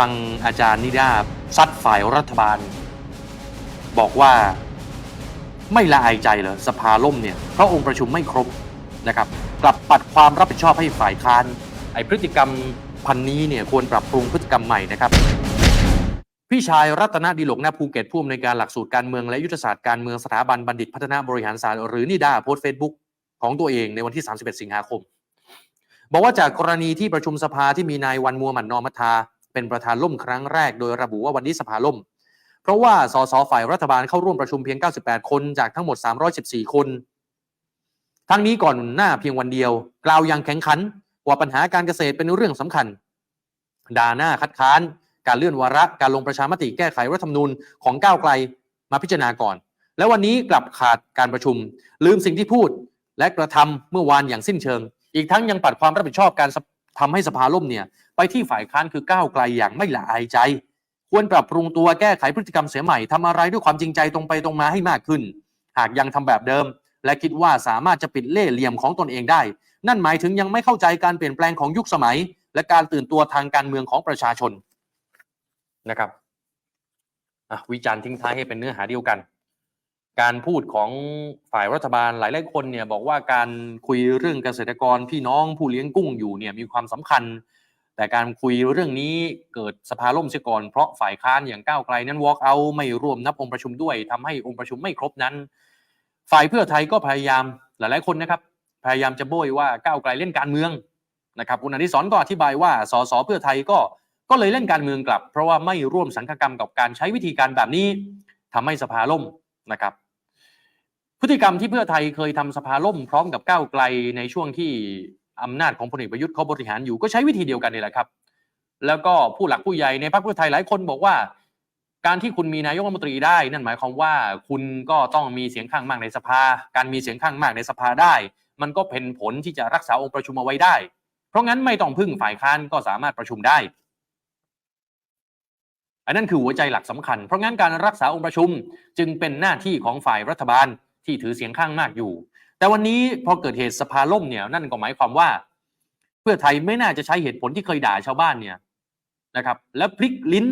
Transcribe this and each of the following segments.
ฟังอาจารย์นิดาซัดฝ่ายรัฐบาล บอกว่าไม่ละอายใจเหรอสภาล่มเนี่ยเพราะองค์ประชุมไม่ครบนะครับ กลับปัดความรับผิดชอบให้ฝ่ายค้านไอพฤติกรรมพันนี้เนี่ยควรปรับปรุงพฤติกรรมใหม่นะครับพี่ชายรัตนดีหลกนาภูเก็ตผู้อำนวยการหลักสูตรการเมืองและยุทธศาสตร์การเมืองสถาบันบัณฑิตพัฒนาบริหารศาสตร์หรือนิดาโพสต์เฟซบุ๊กของตัวเองในวันที่ 31 สิงหาคม บอกว่าจากกรณีที่ประชุมสภาที่มีนายวันมัวหมันนอมัทา เป็นประธานล่มครั้งแรกโดยระบุว่าวันนี้สภาล่ม เพราะว่าสสฝ่ายรัฐบาลเข้าร่วมประชุมเพียง 98 คนจากทั้งหมด 314 คน ทั้งนี้ก่อนหน้าเพียงวันเดียว กล่าวอย่างแข็งขันว่าปัญหาการเกษตรเป็นเรื่องสำคัญด่าหน้าคัดค้าน การเลื่อนวาระการลงประชามติแก้ไขรัฐธรรมนูญของก้าวไกลมาพิจารณาก่อน แล้ววันนี้กลับขาดการประชุม ลืมสิ่งที่พูดและกระทำเมื่อวานอย่างสิ้นเชิง อีกทั้งยังปัดความรับผิดชอบการส ทำให้สภาล่มเนี่ยไปที่ฝ่ายค้านคือก้าวไกลอย่างไม่ละอายใจ ควรปรับปรุงตัวแก้ไขพฤติกรรมเสียใหม่ทำอะไรด้วยความจริงใจตรงไปตรงมาให้มากขึ้น หากยังทำแบบเดิม และคิดว่าสามารถจะปิดเล่ห์เหลี่ยมของตนเองได้ นั่นหมายถึงยังไม่เข้าใจการเปลี่ยนแปลงของยุคสมัย และการตื่นตัวทางการเมืองของประชาชนนะครับวิจารณ์ทิ้งท้ายให้เป็นเนื้อหาเดียวกัน การพูดของฝ่ายรัฐบาลหลายหลายคนเนี่ยบอกว่าการคุยเรื่องเกษตรกรพี่น้องผู้เลี้ยงกุ้งอยู่เนี่ยมีความสำคัญ แต่การคุยเรื่องนี้เกิดสภาล่มเสียก่อนเพราะฝ่ายค้านอย่างก้าวไกลนั้น walk out ไม่ร่วมนับองค์ประชุมด้วยทำให้องค์ประชุมไม่ครบนั้น ฝ่ายเพื่อไทยก็พยายามหลายๆคนนะครับพยายามจะโบยว่าก้าวไกลเล่นการเมืองนะครับคุณอนิสรณ์ก็อธิบายว่าสสเพื่อไทยก็ก็เลยเล่นการเมืองกลับ เพราะว่าไม่ร่วมสังฆกรรมกับการใช้วิธีการแบบนี้ทำให้สภาล่มนะครับ ติกรรมที่เพื่อไทยเคยทำสภาล่มพร้อมกับก้าวไกลในช่วงที่อำนาจของพลเอกประยุทธ์เขาบริหารอยู่ก็ใช้วิธีเดียวกันนี่แหละครับ แล้วก็ผู้หลักผู้ใหญ่ในพรรคเพื่อไทยหลายคนบอกว่า การที่คุณมีนายกรัฐมนตรีได้ นั่นหมายความว่าคุณก็ต้องมีเสียงข้างมากในสภา การมีเสียงข้างมากในสภาได้ มันก็เป็นผลที่จะรักษาองค์ประชุมเอาไว้ได้ เพราะงั้นไม่ต้องพึ่งฝ่ายค้านก็สามารถประชุมได้ อันนั้นคือหัวใจหลักสำคัญ เพราะงั้นการรักษาองค์ประชุมจึงเป็นหน้าที่ของฝ่ายรัฐบาล ที่ถือเสียงข้างมากอยู่ แต่วันนี้พอเกิดเหตุสภาล่มเนี่ยนั่นก็หมายความว่า เพื่อไทยไม่น่าจะใช้เหตุผลที่เคยด่าชาวบ้านเนี่ยนะครับ แล้วพลิกลิ้น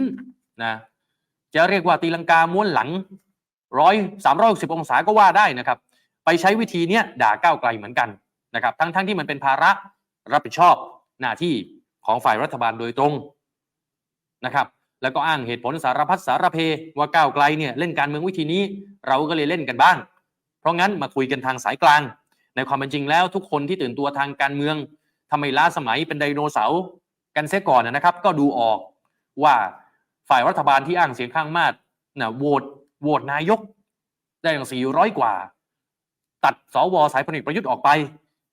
นะจะเรียกว่าตีลังกาม้วนหลังร้อยสามร้อยสิบองศาก็ว่าได้นะครับ ไปใช้วิธีเนี้ยด่าก้าวไกลเหมือนกันนะครับ ทั้งทั้งที่มันเป็นภาระรับผิดชอบหน้าที่ของฝ่ายรัฐบาลโดยตรงนะครับ แล้วก็อ้างเหตุผลสารพัดสารเพว่าก้าวไกลเนี่ยเล่นการเมืองวิธีนี้ เราก็เลยเล่นกันบ้าง เพราะงั้นมาคุยกันทางสายกลาง ในความเป็นจริงแล้วทุกคนที่ตื่นตัวทางการเมืองทำไมล้าสมัยเป็นไดโนเสาร์กันเสียก่อนนะครับ ก็ดูออกว่าฝ่ายรัฐบาลที่อ้างเสียงข้างมากนะโหวตโหวตนายก ได้อย่าง 400 กว่า ตัดสวสายพลเอกประยุทธ์ออกไป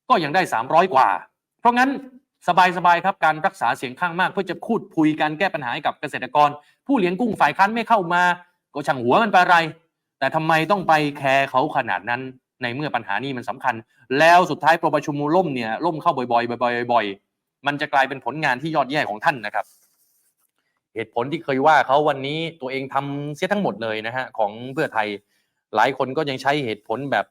ก็ยังได้ 300 กว่า เพราะงั้นสบายๆครับการรักษาเสียงข้างมาก เพื่อจะพูดคุยกันแก้ปัญหาให้กับเกษตรกร ผู้เลี้ยงกุ้งฝ่ายค้านไม่เข้ามา ก็ช่างหัวมันไปอะไร แต่ทำไมต้องไปแคร์เขาขนาดนั้นในเมื่อปัญหานี้มันสำคัญ แล้วสุดท้ายประชุมล่มเนี่ยล่มเข้าบ่อยๆบ่อยๆบ่อยๆมันจะกลายเป็นผลงานที่ยอดแย่ของท่านนะครับ เหตุผลที่เคยว่าเขาวันนี้ตัวเองทำเสียทั้งหมดเลยนะฮะของเพื่อไทยหลายคนก็ยังใช้เหตุผลแบบ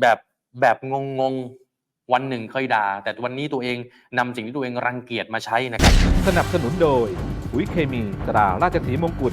แบบแบบงงๆวันหนึ่งเคยด่า แต่วันนี้ตัวเองนำสิ่งที่ตัวเองรังเกียจมาใช้นะครับ สนับสนุนโดยปุ๋ยเคมีตราราชสีมงกุฎ